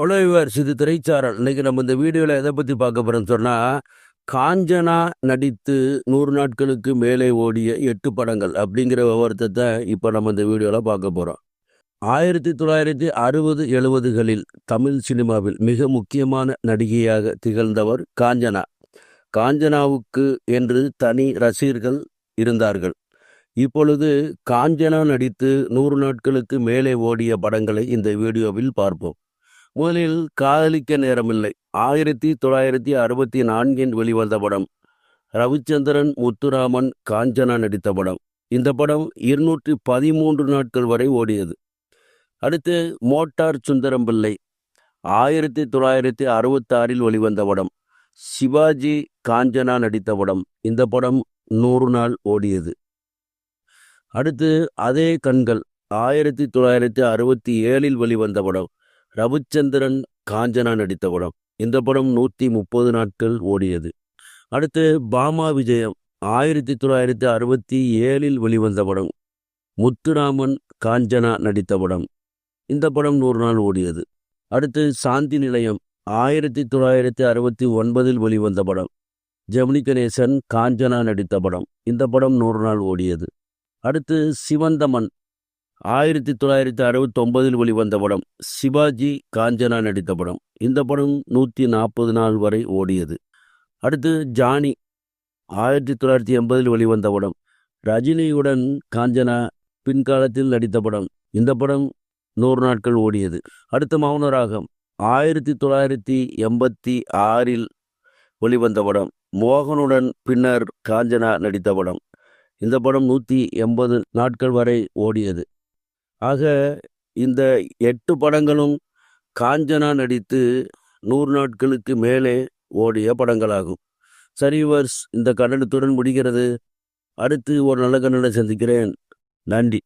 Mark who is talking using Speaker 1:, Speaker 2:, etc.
Speaker 1: Hello சிறு திரைச்சாரல். இன்னைக்கு நம்ம இந்த வீடியோவில் எதை பற்றி பார்க்க போகிறோம்னு சொன்னால் காஞ்சனா நடித்து நூறு நாட்களுக்கு மேலே ஓடிய எட்டு படங்கள் அப்படிங்கிற விவரத்தை இப்போ நம்ம இந்த வீடியோவில் பார்க்க போகிறோம் ஆயிரத்தி தொள்ளாயிரத்தி அறுபது எழுபதுகளில் தமிழ் சினிமாவில் மிக முக்கியமான நடிகையாக திகழ்ந்தவர் காஞ்சனா. காஞ்சனாவுக்கு என்று தனி ரசிகர்கள் இருந்தார்கள். இப்பொழுது காஞ்சனா நடித்து நூறு நாட்களுக்கு மேலே ஓடிய படங்களை இந்த வீடியோவில் பார்ப்போம். முதலில் காதலிக்க நேரமில்லை. ஆயிரத்தி தொள்ளாயிரத்தி அறுபத்தி நான்கில் வெளிவந்த படம். ரவிச்சந்திரன் முத்துராமன் காஞ்சனா நடித்த படம். இந்த படம் இருநூற்றி பதிமூன்று நாட்கள் வரை ஓடியது. அடுத்து மோட்டார் சுந்தரம் பிள்ளை ஆயிரத்தி தொள்ளாயிரத்தி அறுபத்தாறில் வெளிவந்த படம். சிவாஜி காஞ்சனா நடித்த படம். இந்த படம் நூறு நாள் ஓடியது. அடுத்து அதே கண்கள். ஆயிரத்தி தொள்ளாயிரத்தி அறுபத்தி ஏழில் வெளிவந்த படம். ரவிச்சந்திரன் காஞ்சனா நடித்த படம். இந்த படம் நூற்றி முப்பது நாட்கள் ஓடியது. அடுத்து பாமா விஜயம் ஆயிரத்தி தொள்ளாயிரத்தி அறுபத்தி ஏழில் வெளிவந்த படம். முத்துராமன் காஞ்சனா நடித்த படம். இந்த படம் நூறு நாள் ஓடியது. அடுத்து சாந்தி நிலையம் ஆயிரத்தி தொள்ளாயிரத்தி அறுபத்தி ஒன்பதில் வெளிவந்த படம். ஜெமினி கணேசன் காஞ்சனா நடித்த படம். இந்த படம் நூறு நாள் ஓடியது. அடுத்து சிவந்தமன் ஆயிரத்தி தொள்ளாயிரத்தி அறுபத்தொம்பதில் வெளிவந்த படம் சிவாஜி காஞ்சனா நடித்த படம். இந்த படம் நூற்றி நாற்பது நாள் வரை ஓடியது. அடுத்து ஜானி ஆயிரத்தி தொள்ளாயிரத்தி எண்பதில் வெளிவந்த படம் ரஜினியுடன் காஞ்சனா பின்காலத்தில் நடித்த படம். இந்த படம் நூறு நாட்கள் ஓடியது. அடுத்து மௌனராகம் ஆயிரத்தி தொள்ளாயிரத்தி எண்பத்தி ஆறில் வெளிவந்த படம் மோகனுடன் பின்னர் காஞ்சனா நடித்த படம். இந்த படம் நூற்றி எண்பது நாட்கள் வரை ஓடியது. ஆக இந்த எட்டு படங்களும் காஞ்சனா நடித்து நூறு நாட்களுக்கு மேலே ஓடிய படங்களாகும். சரி வர்ஸ் இந்த கடனத்துடன் முடிகிறது. அடுத்து ஒரு நல்ல கண்ணனை சந்திக்கிறேன். நன்றி.